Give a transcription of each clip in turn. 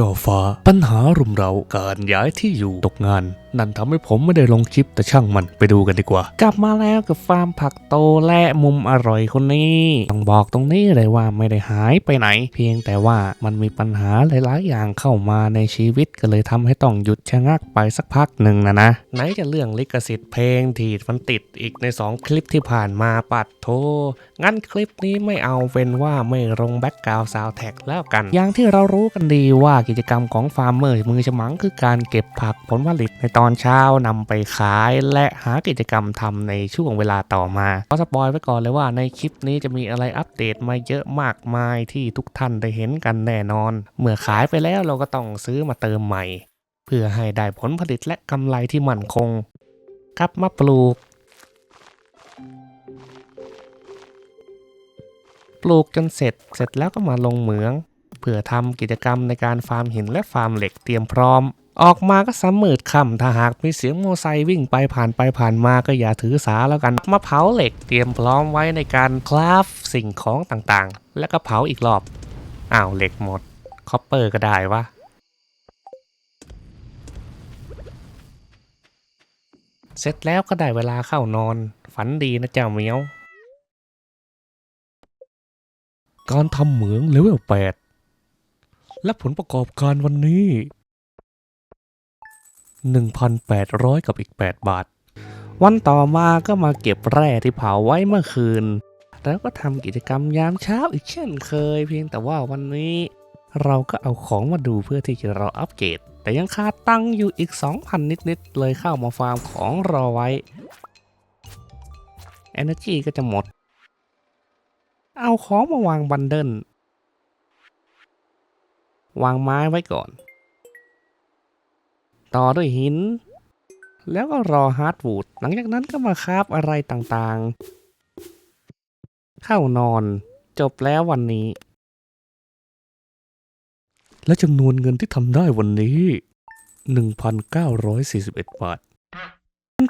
จอฟ้า ปัญหารุมเราการย้ายที่อยู่ตกงาน นั่นทำให้ผมไม่ได้ลงคลิปแต่ช่างมันไปดูกันดีกว่า กลับมาแล้วกับฟาร์มผักโตและมุมอร่อยคนนี้ ต้องบอกตรงนี้เลยว่าไม่ได้หายไปไหน เพียงแต่ว่ามันมีปัญหาหลายๆ อย่างเข้ามาในชีวิตก็เลยทำให้ต้องหยุดชะงักไปสักพักหนึ่งนะนะไหนจะเรื่องลิขสิทธิ์เพลงที่มันติดอีกใน 2 คลิปที่ผ่านมาปัดโทงั้นคลิปนี้ไม่เอาเป็นว่าไม่ลงแบ็กกราวซาวแท็กแล้วกัน อย่างที่เรารู้กันดีว่ากิจกรรมของฟาร์มเมอร์มือฉมังคือการเก็บผักผลผลิตในตอนเช้านำไปขายและหากิจกรรมทำในช่วงเวลาต่อมาขอสปอยไว้ก่อนเลยว่าในคลิปนี้จะมีอะไรอัปเดตมาเยอะมากมายที่ทุกท่านได้เห็นกันแน่นอน เมื่อขายไปแล้วเราก็ต้องซื้อมาเติมใหม่ เพื่อให้ได้ผลผลิตและกำไรที่มั่นคงกลับมาปลูกปลูกจนเสร็จ เสร็จแล้วก็มาลงเหมือง เพื่อทำกิจกรรมในการฟาร์มหินและฟาร์มเหล็กเตรียมพร้อม ออกมาก็สำมืดค่ำถ้าหากมีเสียงโมไซค์วิ่งไปผ่านไปผ่านมาก็อย่าถือสาแล้วกันมาเผาเหล็กเตรียมพร้อมไว้ในการคราฟสิ่งของต่างๆ แล้วก็เผาอีกรอบอ้าวเหล็กหมดคอปเปอร์ก็ได้วะเสร็จแล้วก็ได้เวลาเข้านอน ฝันดีนะเจ้าเมียว การทำเหมืองเลเวล8และผลประกอบการวันนี้ 1,800 กับอีก 8 บาท วันต่อมาก็มาเก็บแร่ที่เผาไว้เมื่อคืน แล้วก็ทำกิจกรรมยามเช้าอีกเช่นเคย เพียงแต่ว่าวันนี้ เราก็เอาของมาดูเพื่อที่จะรออัปเกรด แต่ยังขาตั้งอยู่อีก 2,000 นิดๆ เลยเข้ามาฟาร์มของรอไว้ Energy ก็จะหมด เอาของมาวางบันเดิลวางไม้ไว้ก่อน ต่อด้วยหิน แล้วก็รอฮาร์ดวูดหลังจากนั้นก็มาคราฟอะไรต่างๆ เข้านอน จบแล้ววันนี้ และจำนวนเงินที่ทำได้วันนี้ 1,941 บาท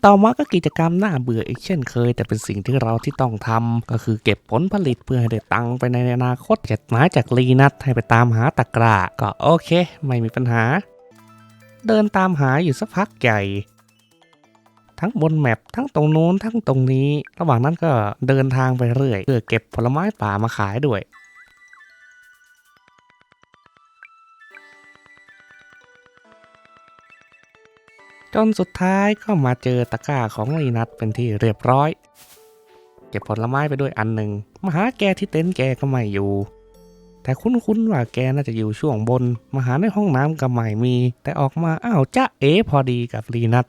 ต่อมาก็กิจกรรมน่าเบื่ออีกเช่นเคย แต่เป็นสิ่งที่เราที่ต้องทำก็คือเก็บผลผลิตเพื่อให้ได้ตังค์ไปในอนาคตจัดหมายจากลีนัทให้ไปตามหาตะกร้าก็โอเค ไม่มีปัญหา เดินตามหาอยู่สักพักใหญ่ ทั้งบนแมปทั้งตรงโน้นทั้งตรงนี้ ระหว่างนั้นก็เดินทางไปเรื่อย เพื่อเก็บผลไม้ป่ามาขายด้วย จนสุดท้ายก็มาเจอตะกร้าของลีนัทเป็นที่เรียบร้อย เก็บผลไม้ไปด้วยอันหนึ่งมาหาแกที่เต็นท์แกก็ไม่อยู่ แต่คุ้นๆว่าแกน่าจะอยู่ช่วงบน มาหาในห้องน้ำก็ไม่มี แต่ออกมาอ้าวจ้าเอ๋พอดีกับลีนัท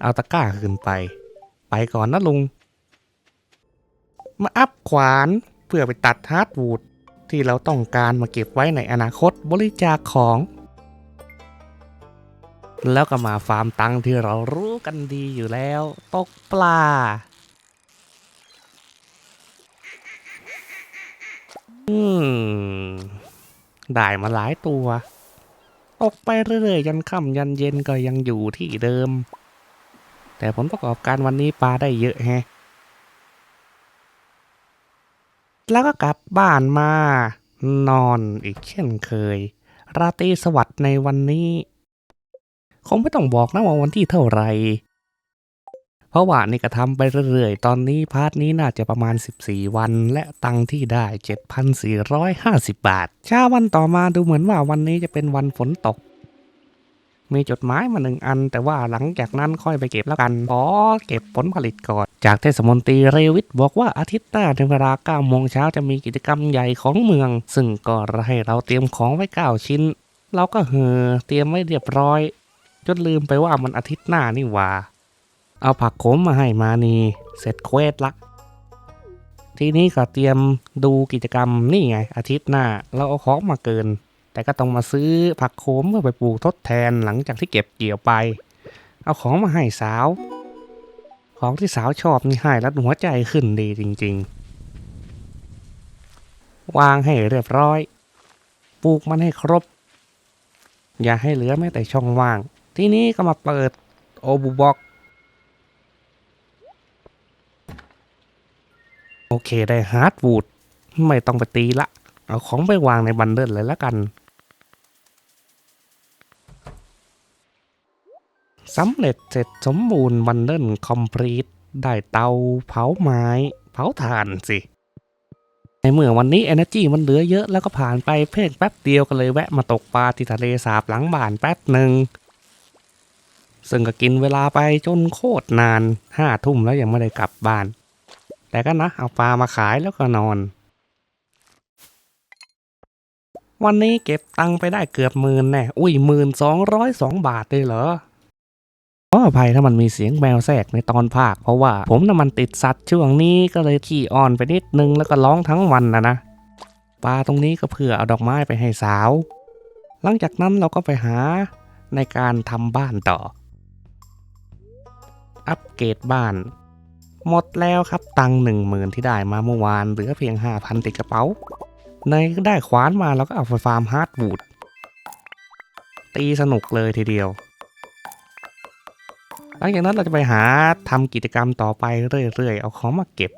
เอาตะกร้าขึ้นไป ไปก่อนนะลุง มาอัพขวานเพื่อไปตัดฮาร์ดวูดที่เราต้องการมาเก็บไว้ในอนาคตบริจาคของ แล้วก็มาฟาร์มตังที่เรารู้กันดีอยู่แล้ว ตกปลา อืม ได้มาหลายตัว ตกไปเรื่อยๆยันค่ำยันเย็นก็ยังอยู่ที่เดิม แต่ผลประกอบการวันนี้ปลาได้เยอะแฮะ แล้วก็กลับบ้านมา นอนอีกเช่นเคย ราตรีสวัสดิ์ในวันนี้ คงไม่ต้องบอกนะว่าวันที่เท่าไหร่ เพราะว่านี่ก็ทำไปเรื่อยๆ ตอนนี้พาร์ทนี้น่าจะประมาณ 14 วัน และตังที่ได้ 7,450 บาทเช้าวันต่อมาดูเหมือนว่าวันนี้จะเป็นวันฝนตก มีจดหมายมาหนึ่งอัน แต่ว่าหลังจากนั้นค่อยไปเก็บแล้วกันขอเก็บผลผลิตก่อน จากเทศมนตรีเรวิทบอกว่าอาทิตย์หน้าในเวลา9โมงเช้าจะมีกิจกรรมใหญ่ของเมือง ซึ่งก็ให้เราเตรียมของไว้ 9 ชิ้น เราก็เฮอเตรียมไว้เรียบร้อยจนลืมไปว่ามันอาทิตย์หน้านี่หว่า เอาผักโขมมาให้มานีเสร็จเควสละทีนี้ก็เตรียมดูกิจกรรมนี่ไง อาทิตย์หน้า เราเอาของมาเกิน แต่ก็ต้องมาซื้อผักโขมเพื่อไปปลูกทดแทนหลังจากที่เก็บเกี่ยวไป เอาของมาให้สาว ของที่สาวชอบนี่ให้แล้วหัวใจขึ้นดีจริง ๆ วางให้เรียบร้อย ปลูกมันให้ครบ อย่าให้เหลือแม้แต่ช่องว่าง ทีนี้ก็มาเปิดโอบูบ็อก โอเคได้ฮาร์ดวูดไม่ต้องไปตีละ เอาของไปวางในบันเดิลเลยละกันสำเร็จเสร็จสมบูรณ์บันเดิลคอมพลีทได้เตาเผาไม้ เผาถ่านสิ ในเมื่อวันนี้ Energy มันเหลือเยอะแล้วก็ผ่านไปเพียงแป๊บเดียวก็เลยแวะมาตกปลาที่ทะเลสาบหลังบ้านแป๊บหนึ่งซึ่งก็กินเวลาไปจนโคตรนานห้าทุ่มแล้วยังไม่ได้กลับบ้าน แต่ก็นะเอาปลามาขายแล้วก็นอน วันนี้เก็บตังค์ไปได้เกือบหมื่นแน่อุ้ยหมื่นสองร้อยสองบาทเลยเหรอขออภัยถ้ามันมีเสียงแมวแทรกในตอนภาค เพราะว่าผมน่ะมันติดสัตว์ช่วงนี้ก็เลยขี้อ่อนไปนิดนึงแล้วก็ร้องทั้งวันนะนะปลาตรงนี้ก็เพื่อเอาดอกไม้ไปให้สาว หลังจากนั้นเราก็ไปหาในการทำบ้านต่อ อัปเกรดบ้าน หมดแล้วครับตังหนึ่งหมื่นที่ได้มาเมื่อวานเหลือเพียงห้าพันติดกระเป๋า ในได้ขวานมาเราก็เอาไปฟาร์มฮาร์ดวูดตีสนุกเลยทีเดียว หลังจากนั้นเราจะไปหาทำกิจกรรมต่อไปเรื่อยๆ เอาของมาเก็บ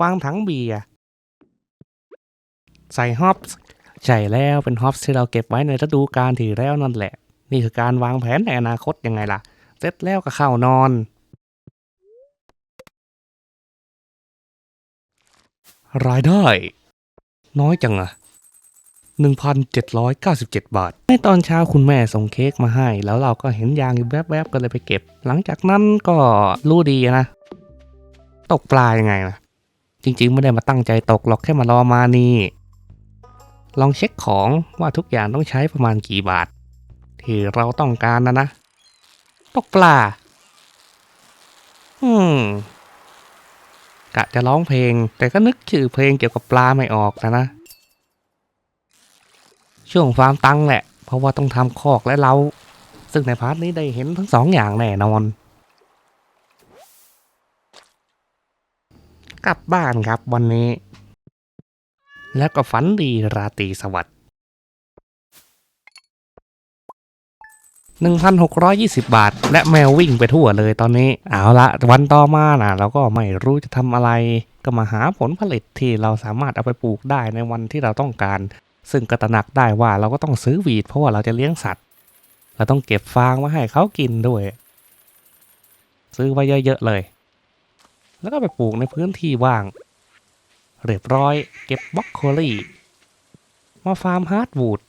วางถังเบียร์ใส่ฮอปส์ใช่แล้วเป็นฮอปส์ที่เราเก็บไว้ในฤดูกาลที่แล้วนั่นแหละ นี่คือการวางแผนในอนาคตยังไงล่ะ เสร็จแล้วก็เข้านอน รายได้ น้อยจังอะ1,797 บาท ในตอนเช้าคุณแม่ส่งเค้กมาให้ แล้วเราก็เห็นยางอยู่แวบๆ ก็เลยไปเก็บ หลังจากนั้นก็รู้ดีนะ ตกปลายังไงล่ะจริงๆ ไม่ได้มาตั้งใจตกหรอกแค่มารอมานี่ ลองเช็คของว่าทุกอย่างต้องใช้ประมาณกี่บาท ที่เราต้องการนะนะ ตกปลา อืม กะจะร้องเพลง แต่ก็นึกชื่อเพลงเกี่ยวกับปลาไม่ออกนะนะ ช่วงฟาร์มตังแหละ เพราะว่าต้องทำคอกและเราซึ่งในพาร์ทนี้ได้เห็นทั้งสองอย่างแน่นอน กลับบ้านครับวันนี้ แล้วก็ฝันดีราตรีสวัสดิ์ 1,620 บาท และแมววิ่งไปทั่วเลยตอนนี้ เอาละวันต่อมานะเราก็ไม่รู้จะทำอะไร ก็มาหาผลผลิตที่เราสามารถเอาไปปลูกได้ในวันที่เราต้องการ ซึ่งกระหนักได้ว่าเราก็ต้องซื้อวีดเพราะว่าเราจะเลี้ยงสัตว์ เราต้องเก็บฟางมาให้เขากินด้วย ซื้อไว้เยอะๆเลย แล้วก็ไปปลูกในพื้นที่ว่าง เรียบร้อย เก็บบล็อกโคลี่ มาฟาร์มฮาร์ดวูด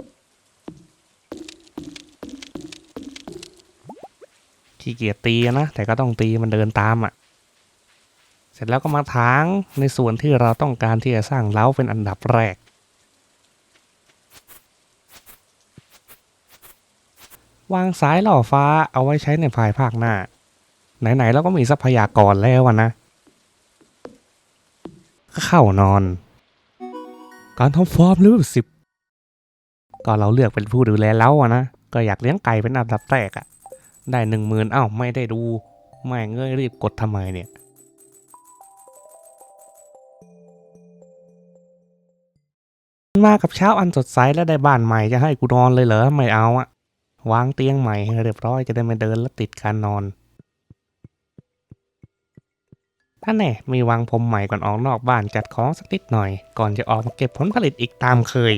ขี้เกียจตีนะ แต่ก็ต้องตีมันเดินตามอะ่ะ เสร็จแล้วก็มาถางในส่วนที่เราต้องการที่จะสร้างเล้าเป็นอันดับแรก วางสายหล่อฟ้าเอาไว้ใช้ในภายภาคหน้า ไหนๆเราก็มีทรัพยากรแล้วนะก็เข้านอน การทำฟาร์มเลเวลสิบก็เราเลือกเป็นผู้ดูแลเล้าอะนะ ก็อยากเลี้ยงไก่เป็นอันดับแรกอะ ได้หนึ่งหมื่นอ้าวไม่ได้ดู ไม่เงยรีบกดทำไมเนี่ย มากับเช้าอันสดใสและได้บ้านใหม่จะให้กูนอนเลยเหรอไม่เอาอะวางเตียงใหม่ให้เรียบร้อยจะได้ไม่เดินและติดการนอนถ้าแน่มีวางพรมใหม่ก่อนออกนอกบ้านจัดของสักนิดหน่อย ก่อนจะออกมาเก็บผลผลิตอีกตามเคย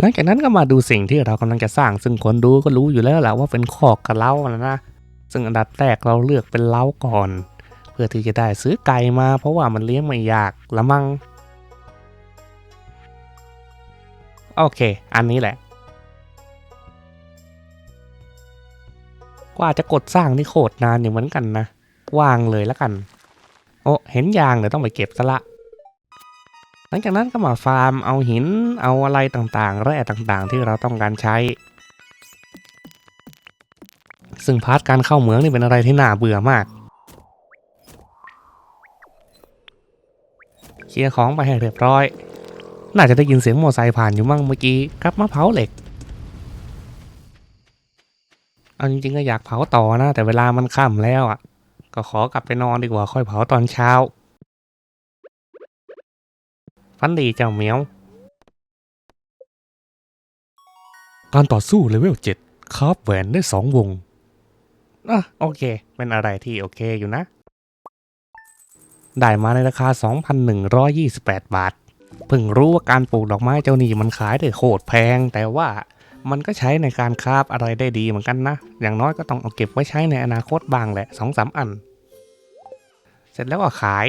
หลังจากนั้นก็มาดูสิ่งที่เรากำลังจะสร้าง ซึ่งคนดูก็รู้อยู่แล้วแหละว่าเป็นคอกกับเล้านะนะ ซึ่งอันดับแรกเราเลือกเป็นเล้าก่อน เพื่อที่จะได้ซื้อไก่มา เพราะว่ามันเลี้ยงไม่ยากละมัง้งโอเค อันนี้แหละ กว่าจะกดสร้างนี่โคตรนานอยู่เหมือนกันนะวางเลยแล้วกัน โอ้เห็นยางเดี๋ยวต้องไปเก็บซะละ ลังจากนั้นก็มาฟาร์มเอาหินเอาอะไรต่างๆ แร่ต่างๆ ที่เราต้องการใช้ ซึ่งพาร์ทการเข้าเหมืองนี่เป็นอะไรที่น่าเบื่อมากเคลียร์ของไปให้เรียบร้อย น่าจะได้ยินเสียงมอเตอร์ไซค์ผ่านอยู่มั่งเมื่อกี้กลับมาเผาเหล็ก เอาจริงๆก็อยากเผาต่อนะ แต่เวลามันค่ำแล้วอะ ก็ขอกลับไปนอนดีกว่าค่อยเผาตอนเช้า ฟันดีเจ้าเหมียว การต่อสู้เลเวล7คาบแหวนได้สองวงอะโอเค เป็นอะไรที่โอเคอยู่นะ ได้มาในราคา 2,128 บาท เพิ่งรู้ว่าการปลูกดอกไม้เจ้านี่มันขายได้โคตรแพง แต่ว่ามันก็ใช้ในการคราฟอะไรได้ดีเหมือนกันนะ อย่างน้อยก็ต้องเอาเก็บไว้ใช้ในอนาคตบ้างแหละสองสามอัน เสร็จแล้วก็ขาย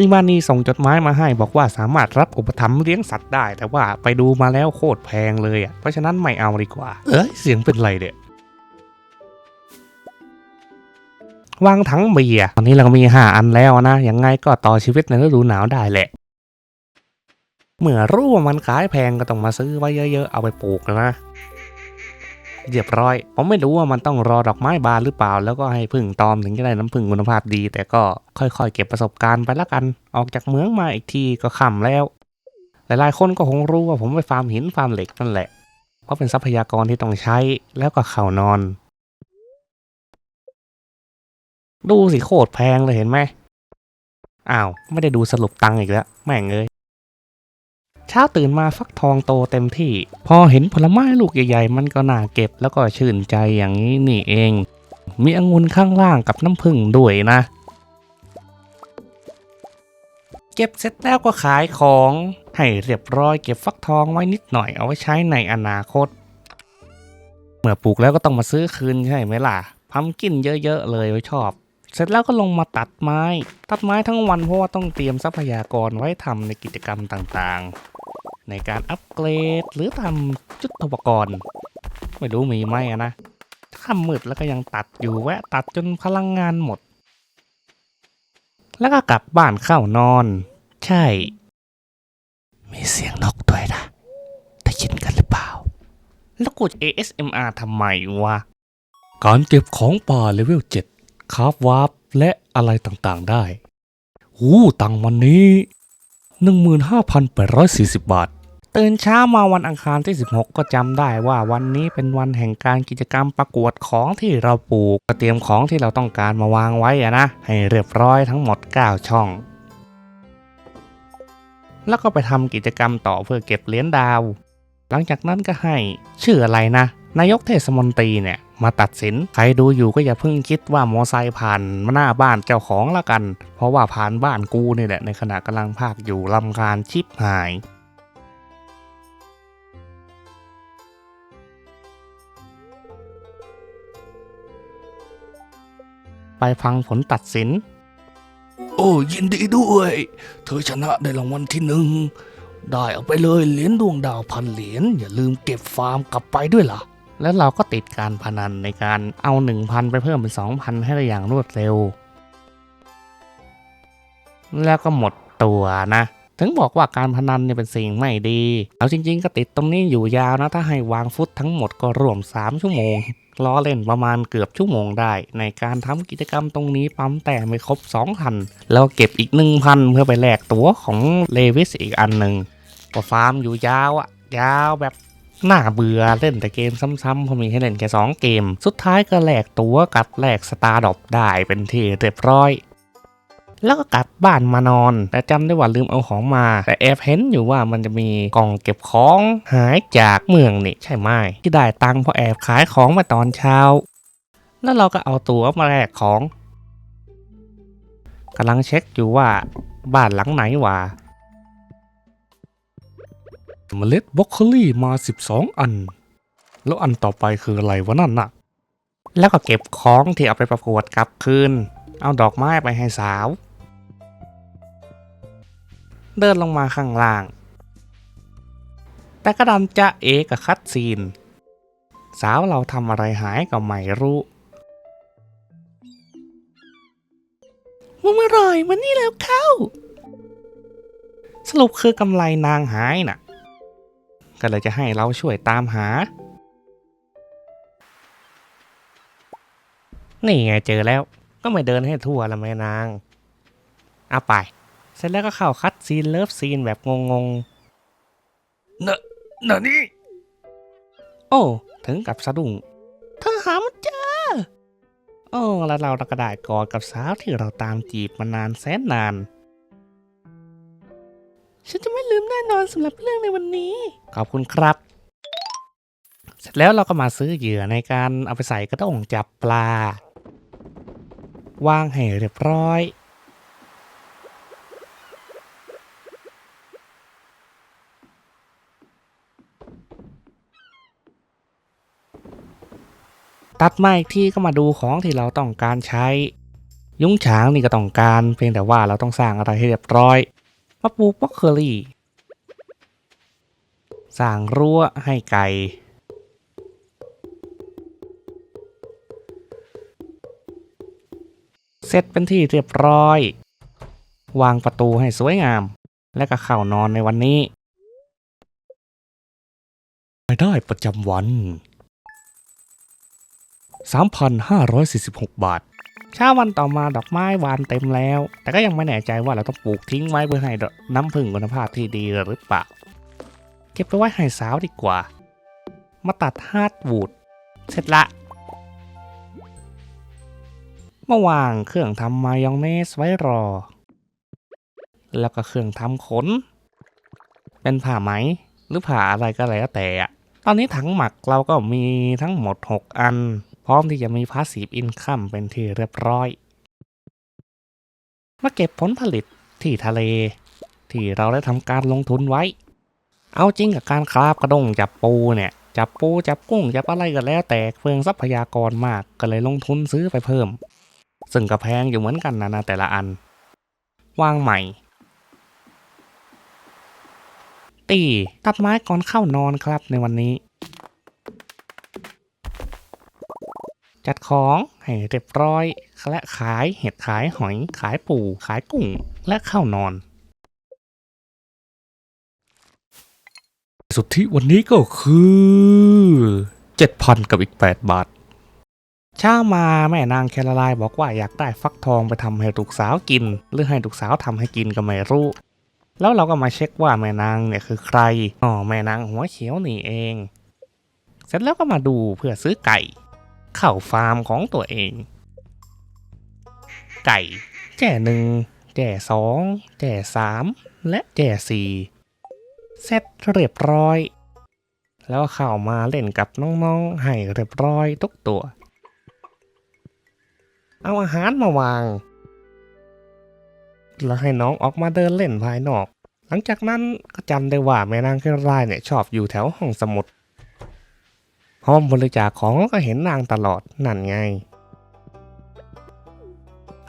มีมานีส่งจดหมายมาให้บอกว่าสามารถรับอุปถัมภ์เลี้ยงสัตว์ได้ แต่ว่าไปดูมาแล้วโคตรแพงเลยอะเพราะฉะนั้นไม่เอาดีกว่า เอ้ยเสียงเป็นไรเด็วางถังเบียร์ตอนนี้เราก็มีห้าอันแล้วนะ ยังไงก็ต่อชีวิตในฤดูหนาวได้แหละ เมื่อรู้ว่ามันขายแพงก็ต้องมาซื้อไว้เยอะๆ เอาไปปลูกนะ เรียบร้อย ผมไม่รู้ว่ามันต้องรอดอกไม้บานหรือเปล่า แล้วก็ให้พึ่งตอมถึงจะได้น้ำพึ่งคุณภาพดี แต่ก็ค่อยๆ เก็บประสบการณ์ไปละกัน ออกจากเมืองมาอีกทีก็ค่ำแล้ว หลายๆ คนก็คงรู้ว่าผมไปฟาร์มหินฟาร์มเหล็กนั่นแหละ เพราะเป็นทรัพยากรที่ต้องใช้แล้วก็เข่านอน ดูสิโคตรแพงเลยเห็นไหมอ้าว ไม่ได้ดูสรุปตังค์อีกแล้ว แม่งเอ้ย เช้าตื่นมาฟักทองโตเต็มที่ พอเห็นผลไม้ลูกใหญ่ๆ มันก็น่าเก็บแล้วก็ชื่นใจอย่างนี้นี่เอง มีองุ่นข้างล่างกับน้ำผึ้งด้วยนะ เก็บเสร็จแล้วก็ขายของ ให้เรียบร้อยเก็บฟักทองไว้นิดหน่อยเอาไว้ใช้ในอนาคต เมื่อปลูกแล้วก็ต้องมาซื้อคืนใช่ไหมล่ะพัมกินเยอะๆเลยไว้ชอบ เสร็จแล้วก็ลงมาตัดไม้ ตัดไม้ทั้งวันเพราะว่าต้องเตรียมทรัพยากรไว้ทำในกิจกรรมต่างๆ ในการอัปเกรดหรือทำจุดอุปกรณ์ ไม่รู้มีไหมอะนะค่ำมืดแล้วก็ยังตัดอยู่แวะตัดจนพลังงานหมด แล้วก็กลับบ้านเข้านอน ใช่ มีเสียงนกด้วยนะได้ยินกันหรือเปล่า แล้วกด ASMR ทำไมวะ การเก็บของป่าเลเวล7 คราฟวาร์ปและอะไรต่างๆได้หูตังวันนี้ 15,840 บาท ตื่นเช้ามาวันอังคารที่ 16 ก็จำได้ว่าวันนี้เป็นวันแห่งการกิจกรรมประกวดของที่เราปลูกก็เตรียมของที่เราต้องการมาวางไว้อะนะ ให้เรียบร้อยทั้งหมด 9 ช่อง แล้วก็ไปทำกิจกรรมต่อเพื่อเก็บเหรียญดาว หลังจากนั้นก็ให้ชื่ออะไรนะ นายกเทศมนตรีเนี่ยมาตัดสิน ใครดูอยู่ก็อย่าเพิ่งคิดว่ามอไซค์ผ่านมาหน้าบ้านเจ้าของละกัน เพราะว่าผ่านบ้านกูนี่แหละในขณะกำลังพากอยู่ลำคาญชิบหายไปฟังผลตัดสิน โอ้ยินดีด้วย เธอชนะได้รางวัลที่หนึ่ง ได้เอาไปเลยเหรียญดวงดาวพันเหรียญอย่าลืมเก็บฟาร์มกลับไปด้วยล่ะ แล้วเราก็ติดการพนันในการเอา 1,000 ไปเพิ่มเป็น 2,000 ให้ได้อย่างรวดเร็ว แล้วก็หมดตัวนะ ถึงบอกว่าการพนันเนี่ยเป็นสิ่งไม่ดี เอาจริง ๆ ก็ติดตรงนี้อยู่ยาวนะ ถ้าให้วางฟุตทั้งหมดก็รวม 3 ชั่วโมง ล้อเล่นประมาณเกือบชั่วโมงได้ ในการทำกิจกรรมตรงนี้ปั๊มแต่ไม่ครบ2,000แล้วเก็บอีก 1,000 เพื่อไปแลกตัวของเลวิสอีกอันหนึ่งก็ฟาร์มอยู่ยาวอะยาวแบบ น่าเบื่อเล่นแต่เกมซ้ำๆพอมีให้เล่นแค่สองเกม สุดท้ายก็แลกตัวกับแลกสตาร์ดอปได้เป็นที่เรียบร้อยแล้วก็กลับบ้านมานอน แต่จำได้ว่าลืมเอาของมา แต่แอบเห็นอยู่ว่ามันจะมีกล่องเก็บของหายจากเมืองนี่ใช่ไหมที่ได้ตังค์เพราะแอบขายของมาตอนเช้า แล้วเราก็เอาตั๋วมาแลกของกำลังเช็คอยู่ว่าบ้านหลังไหนวะ เมล็ดบรอกโคลีมา 12 อัน แล้วอันต่อไปคืออะไรวะนั่นน่ะ แล้วก็เก็บของที่เอาไปประกวดกลับคืน เอาดอกไม้ไปให้สาว เดินลงมาข้างล่าง แต่กระดันจะเอกับคัดซีน สาวเราทำอะไรหายก็ไม่รู้มันอร่อยมันนี่แล้วเข้า สรุปคือกำไรนางหายน่ะ ก็เลยจะให้เราช่วยตามหา นี่ไงเจอแล้ว ก็ไม่เดินให้ทั่วละแม่นางเอาไป เสร็จแล้วก็เข้าคัดซีนเลิฟซีนแบบงงๆเนอะเนอะนี่โอ้ ถึงกับสะดุ้งเธอหามันเจอ โอ้ แล้วเราก็ได้กอดกับสาวที่เราตามจีบมานานแสนนาน ฉันจะไม่ลืมแน่นอนสำหรับเรื่องในวันนี้ ขอบคุณครับ เสร็จแล้วเราก็มาซื้อเหยื่อในการเอาไปใส่กระด้งจับปลา วางให้เรียบร้อย ตัดมาอีกที่ก็มาดูของที่เราต้องการใช้ ยุ้งฉางนี่ก็ต้องการ เพียงแต่ว่าเราต้องสร้างอะไรให้เรียบร้อย มาปลูกบล็อกเคอรี่สร้างรั้วให้ไก่เสร็จเป็นที่เรียบร้อย วางประตูให้สวยงาม และก็เข้านอนในวันนี้รายได้ประจำวัน 3,546 บาท เช้าวันต่อมาดอกไม้บานเต็มแล้ว แต่ก็ยังไม่แน่ใจว่าเราต้องปลูกทิ้งไว้เพื่อให้น้ำผึ้งคุณภาพที่ดีหรือเปล่า เก็บไปไว้ให้สาวดีกว่า มาตัดฮาร์ดวูดเสร็จละมาวางเครื่องทำมายองเนสไว้รอ แล้วก็เครื่องทำขน เป็นผ้าไหม หรือผ้าอะไรก็แล้วแต่ ตอนนี้ถังหมักเราก็มีทั้งหมด 6 อัน พร้อมที่จะมีพาสซีฟอินคัมเป็นที่เรียบร้อยมาเก็บผลผลิตที่ทะเล ที่เราได้ทำการลงทุนไว้ เอาจริงกับการคราบกระดงจับปูเนี่ย จับปูจับกุ้งจับอะไรก็แล้วแต่เฟืองทรัพยากรมากก็เลยลงทุนซื้อไปเพิ่ม ซึ่งก็แพงอยู่เหมือนกันนะนะแต่ละอัน วางใหม่ ตีตัดไม้ก่อนเข้านอนครับในวันนี้ จัดของให้เรียบร้อย และขายเห็ดขายหอยขายปูขายกุ้งและเข้านอน สุทธิวันนี้ก็คือ 7,000 กับอีก 8 บาท เช้ามาแม่นางแคโรไลน์บอกว่าอยากได้ฟักทองไปทำให้ลูกสาวกิน หรือให้ลูกสาวทำให้กินก็ไม่รู้แล้วเราก็มาเช็คว่าแม่นางเนี่ยคือใคร อ๋อ แม่นางหัวเขียวนี่เอง เสร็จแล้วก็มาดูเพื่อซื้อไก่ เข้าฟาร์มของตัวเอง ไก่ แจ่หนึ่งแจ่สองแจ่สามและแจ่สี่เสร็จเรียบร้อย แล้วเข้ามาเล่นกับน้องๆให้เรียบร้อยทุกตัว เอาอาหารมาวาง แล้วให้น้องออกมาเดินเล่นภายนอก หลังจากนั้นก็จำได้ว่าแม่นางเครื่องรายเนี่ยชอบอยู่แถวห้องสมุด ห้องบริจาคของก็เห็นนางตลอดนั่นไง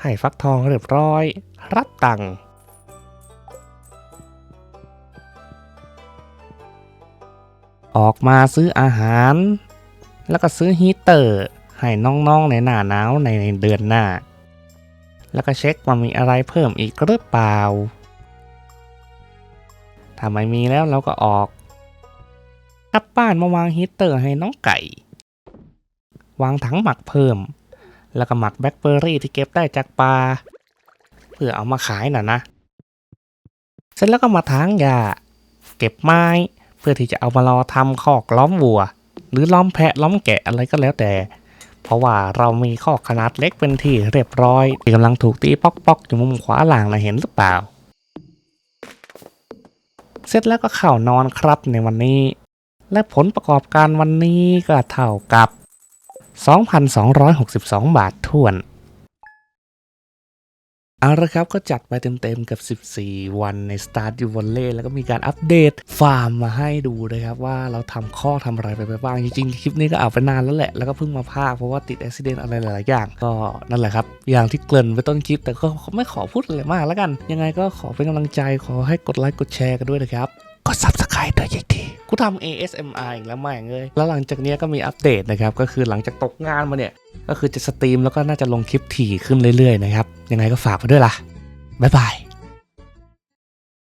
ให้ฟักทองเรียบร้อย รับตังค์ออกมาซื้ออาหาร แล้วก็ซื้อฮีเตอร์ ให้น้องๆในหน้าหนาวในเดือนหน้า แล้วก็เช็คว่ามีอะไรเพิ่มอีกหรือเปล่า ถ้าไม่มีแล้วเราก็ออก กลับบ้านมาวางฮีตเตอร์ให้น้องไก่ วางถังหมักเพิ่ม แล้วก็หมักแบล็คเบอร์รี่ที่เก็บได้จากปลาเพื่อเอามาขายน่ะนะ เสร็จแล้วก็มาทางหญ้าเก็บไม้เพื่อที่จะเอามารอทำคอกล้อมวัว หรือล้อมแพะล้อมแกะอะไรก็แล้วแต่ เพราะว่าเรามีข้อขนาดเล็กเป็นที่เรียบร้อยที่กำลังถูกตีป๊อกป๊อกๆอยู่มุมขวาหลังนะเห็นหรือเปล่า เสร็จแล้วก็เข้านอนครับในวันนี้ และผลประกอบการวันนี้ก็เท่ากับ 2,262 บาททวนเอาละครับก็จัดไปเต็มๆกับ 14 วันใน Start u v o l l e y แล้วก็มีการอัปเดตฟาร์มมาให้ดูนะครับ ว่าเราทำข้อทำอะไรไปไปบ้าง จริงๆ คลิปนี้ก็เอาไปนานแล้วแหละ แล้วก็เพิ่งมาพากย์เพราะว่าติดอุบิเหตุอะไรหลายๆอย่าง ก็นั่นแหละครับ อย่างที่เกริ่นไปต้นคลิป แต่ก็ไม่ขอพูดอะไรมากแล้วกัน ยังไงก็ขอเป็นกำลังใจขอให้กดไลค์กดแชร์กันด้วยนะครับ กด subscribe ด้วยอีกทีกูทำ ASMR อีกแล้วแม่เลยแล้วหลังจากเนี้ยก็มีอัปเดตนะครับ ก็คือหลังจากตกงานมาเนี่ย ก็คือจะสตรีมแล้วก็น่าจะลงคลิปถี่ขึ้นเรื่อยๆนะครับ ยังไงก็ฝากไปด้วยล่ะ บ๊ายบาย